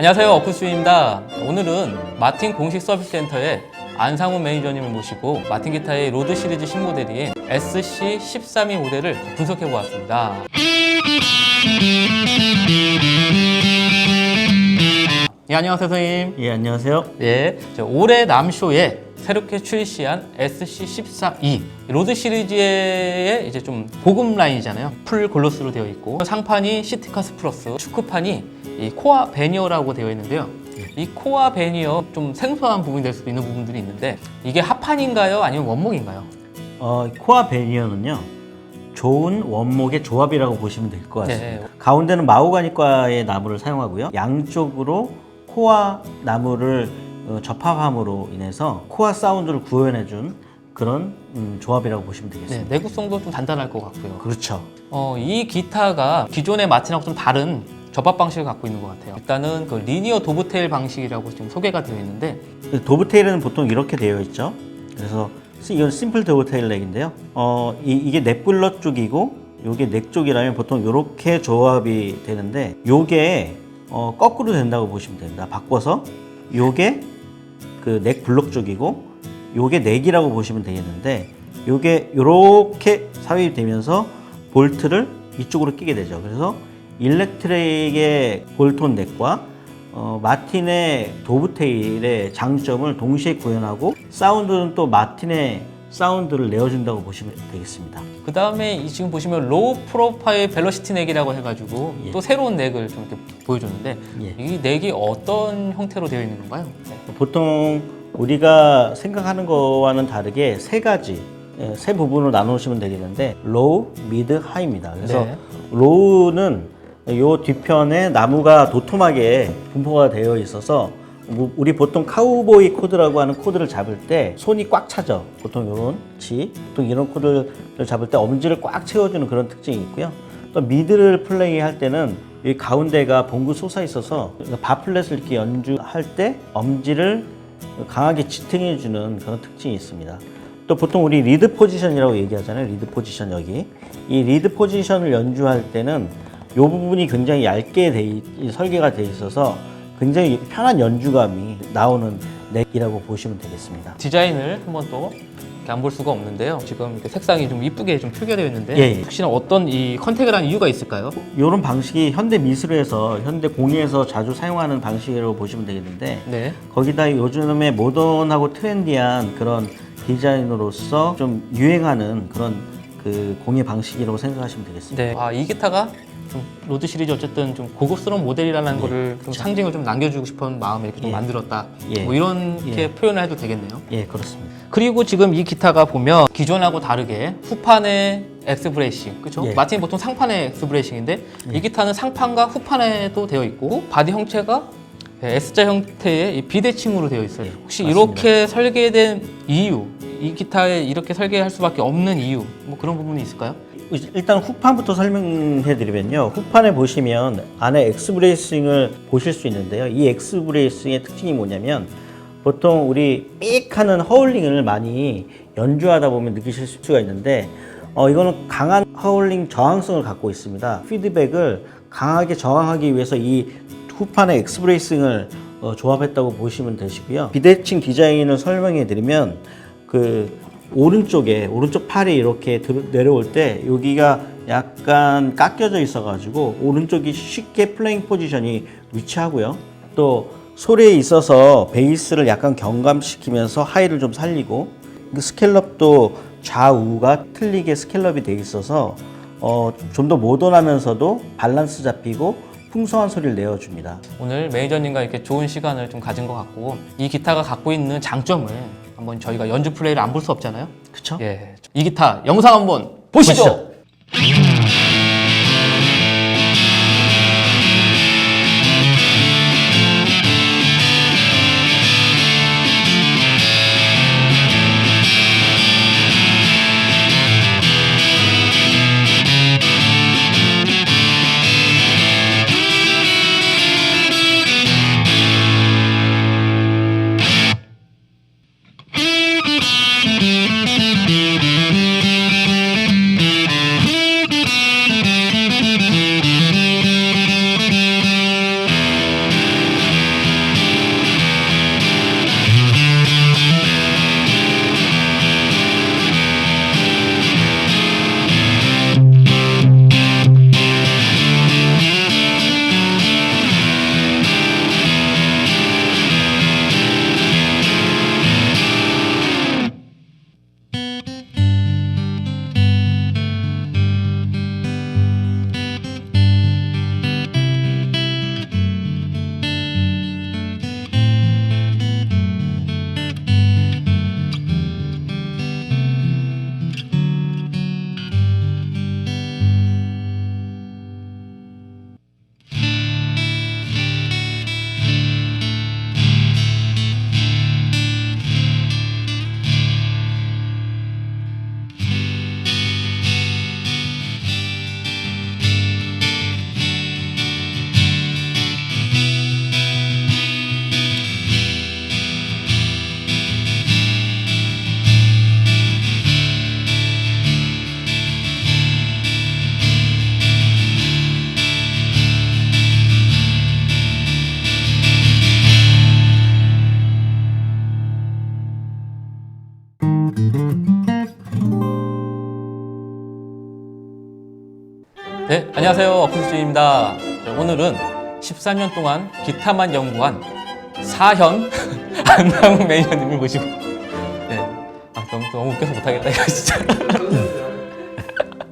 안녕하세요. 어쿠스입니다. 오늘은 마틴 공식 서비스 센터에 안상훈 매니저님을 모시고 마틴 기타의 로드 시리즈 신모델인 SC132 모델을 분석해 보았습니다. 예, 안녕하세요, 선생님. 예, 안녕하세요. 예, 저 올해 남쇼에 새롭게 출시한 SC142 로드 시리즈의 이제 좀 고급 라인이잖아요. 풀 글로스로 되어 있고 상판이 시티카스 플러스, 축구판이 이 코아 베니어라고 되어 있는데요. 이 코아 베니어 좀 생소한 부분이 될 수도 있는 부분들이 있는데 이게 합판인가요? 아니면 원목인가요? 어, 코아 베니어는요. 좋은 원목의 조합이라고 보시면 될 것 같습니다. 네. 가운데는 마호가니과의 나무를 사용하고요. 양쪽으로 코아 나무를 어, 접합함으로 인해서 코아 사운드를 구현해준 그런 음, 조합이라고 보시면 네, 되겠습니다. 내구성도 좀 단단할 것 같고요. 그렇죠. 어, 이 기타가 기존의 마틴하고 좀 다른 접합 방식을 갖고 있는 것 같아요. 일단은 그 리니어 도브테일 방식이라고 지금 소개가 되어 있는데 도브테일은 보통 이렇게 되어 있죠. 그래서 이건 심플 도브테일 넥인데요. 어, 이, 게 넥블러 쪽이고 이게 넥 쪽이라면 보통 이렇게 조합이 되는데 이게 어, 거꾸로 된다고 보시면 됩니다. 바꿔서 이게 그 넥 블럭 쪽이고 요게 넥이라고 보시면 되겠는데 요게 이렇게 삽입이 되면서 볼트를 이쪽으로 끼게 되죠. 그래서 일렉트릭의 볼톤 넥과 어, 마틴의 도브테일의 장점을 동시에 구현하고 사운드는 또 마틴의 사운드를 내어준다고 보시면 되겠습니다. 그 다음에 지금 보시면 로우 프로파일 벨로시티 넥이라고 해가지고 예. 또 새로운 넥을 좀 이렇게 보여줬는데 예. 이 넥이 어떤 형태로 되어 있는 건가요? 네. 보통 우리가 생각하는 거와는 다르게 세 가지 예, 세 부분으로 나누시면 되겠는데 로우, 미드, 하이입니다. 그래서 네. 로우는 요 뒤편에 나무가 도톰하게 분포가 되어 있어서 뭐 우리 보통 카우보이 코드라고 하는 코드를 잡을 때 손이 꽉 차죠. 보통 이런 치, 보통 이런 코드를 잡을 때 엄지를 꽉 채워주는 그런 특징이 있고요. 또 미드를 플레이할 때는 이 가운데가 봉구 솟아 있어서 바플렛을 이렇게 연주할 때 엄지를 강하게 지탱해주는 그런 특징이 있습니다. 또 보통 우리 리드 포지션이라고 얘기하잖아요. 리드 포지션 여기. 이 리드 포지션을 연주할 때는 이 부분이 굉장히 얇게 돼 있- 설계가 돼 있어서 굉장히 편한 연주감이 나오는 넥이라고 보시면 되겠습니다. 디자인을 한번 또 안 볼 수가 없는데요. 지금 이렇게 색상이 좀 이쁘게 좀 표기되어 있는데 예, 예. 혹시나 어떤 이 컨택을 한 이유가 있을까요? 이런 방식이 현대 미술에서 현대 공예에서 자주 사용하는 방식이라고 보시면 되겠는데 네. 거기다 요즘에 모던하고 트렌디한 그런 디자인으로서 좀 유행하는 그런 그 공예 방식이라고 생각하시면 되겠습니다. 네. 아, 이 기타가 좀 로드 시리즈 어쨌든 좀 고급스러운 모델이라는 거를 좀 상징을 좀 남겨주고 싶은 마음에 이렇게 좀 예. 만들었다. 예. 뭐 이렇게 예. 표현을 해도 되겠네요. 예, 그렇습니다. 그리고 지금 이 기타가 보면 기존하고 다르게 후판에 엑스 브레이싱, 그렇죠? 예. 마틴 보통 상판에 엑스 브레이싱인데 이 기타는 상판과 후판에도 되어 있고 바디 형체가 S자 형태의 이 비대칭으로 되어 있어요. 예, 혹시 맞습니다. 이렇게 설계된 이유, 이 기타에 이렇게 설계할 수밖에 없는 이유, 뭐 그런 부분이 있을까요? 일단 후판부터 설명해 드리면요. 후판에 보시면 안에 엑스 브레이싱을 보실 수 있는데요. 이 엑스 브레이싱의 특징이 뭐냐면 보통 우리 삑 하는 허울링을 많이 연주하다 보면 느끼실 수가 있는데 어, 이거는 강한 허울링 저항성을 갖고 있습니다. 피드백을 강하게 저항하기 위해서 이 후판에 엑스 브레이싱을 어, 조합했다고 보시면 되시고요. 비대칭 디자인을 설명해 드리면 그 오른쪽에 오른쪽 팔이 이렇게 들- 내려올 때 여기가 약간 깎여져 있어 가지고 오른쪽이 쉽게 플레잉 포지션이 위치하고요. 또 소리에 있어서 베이스를 약간 경감시키면서 하이를 좀 살리고 그 스켈럽도 좌우가 틀리게 스켈럽이 돼 있어서 어, 좀 더 모던하면서도 밸런스 잡히고 풍성한 소리를 내어줍니다. 오늘 매니저님과 이렇게 좋은 시간을 좀 가진 것 같고 이 기타가 갖고 있는 장점을 한번 저희가 연주 플레이를 안 볼 수 없잖아요. 그쵸? 예, 이 기타 영상 한번 보시죠. 보시죠. 네, 안녕하세요. 어쿠스입니다. 오늘은 14년 동안 기타만 연구한 사현 안나무 매니저님을 모시고 네, 아 너무 너무 웃겨서 못하겠다 이거 진짜.